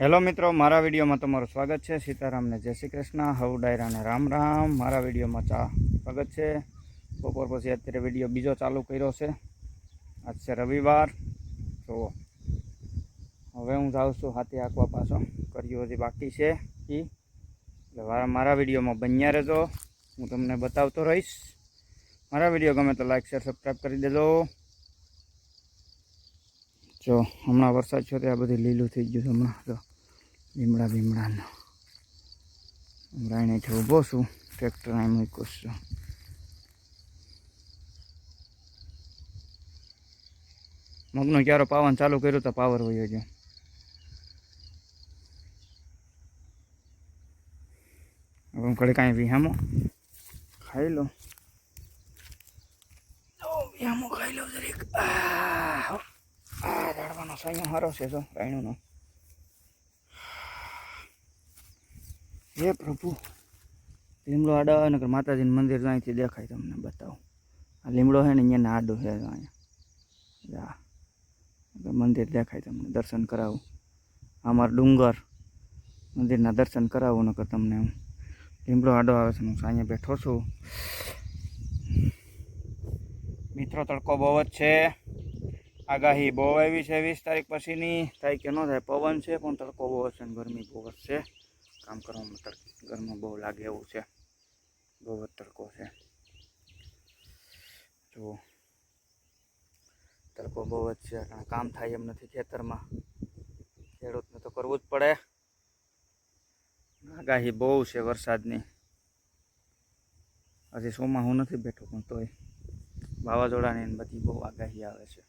Hello મિત્રો, મારા વિડીયોમાં તમારું સ્વાગત છે. સીતારામને જય શ્રી કૃષ્ણ. હવ ડાયરાને રામ રામ. મારા વિડીયોમાં ચા સ્વાગત છે. બપોર પછી અત્યારે વીડિયો બીજો ચાલુ કર્યો છે. આજ છે રવિવાર. જુઓ હવે હું જાઉં છું હાથી આંકવા પાછો. કર્યું હજી બાકી છે. એ એટલે મારા વિડીયોમાં બન્યા રહેજો. હું તમને બતાવતો રહીશ. મારા વીડિયો ગમે તો લાઈક, શેર સબસ્ક્રાઈબ કરી દેજો. જો, હમણાં વરસાદ છે ત્યાં બધી લીલું થઈ ગયું હમણાં. જો. લીમડા બીમડાનો. રાણીથી ઊભો છું ટ્રેક્ટર અહીં મૂક્યો છું. મગનો ક્યારો પાવન ચાલુ કર્યું તો પાવર વયો ગયો. હવે હું ઘડી કાંઈ વિહામો ખાઈ લો વિહામો ખાઈ લો દરેક આ ઝાડવાનો સાયો સારો છે જો રાયણોનો. હે પ્રભુ. લીમડો આડો આવે ને માતાજીનું મંદિર અહીંથી દેખાય તમને બતાવું. આ લીમડો છે ને અહીંયા આડો છે અહીંયા. મંદિર દેખાય તમને. દર્શન કરાવું. અમાર ડુંગર. મંદિરના દર્શન કરાવું નકર તમને હું લીમડો આડો આવે છે હું અહીંયા બેઠો છું. મિત્રો, તડકો બહુ જ છે. આગાહી બહુ આવી છે. વીસ તારીખ પછીની. થાય કે ન થાય, પવન છે, પણ તડકો બહુ છે ગરમી બહુ છે કામ કરવામાં તડક ઘરમાં બહુ લાગે એવું છે. બહુ જ તડકો છે. જુઓ તડકો બહુ જ છે, કારણ કામ થાય એમ નથી ખેતરમાં. ખેડૂતને તો કરવું જ પડે. આગાહી બહુ છે વરસાદની. હજી સોમાં હું નથી બેઠો પણ તોય વાવાઝોડાની બધી બહુ આગાહી આવે છે.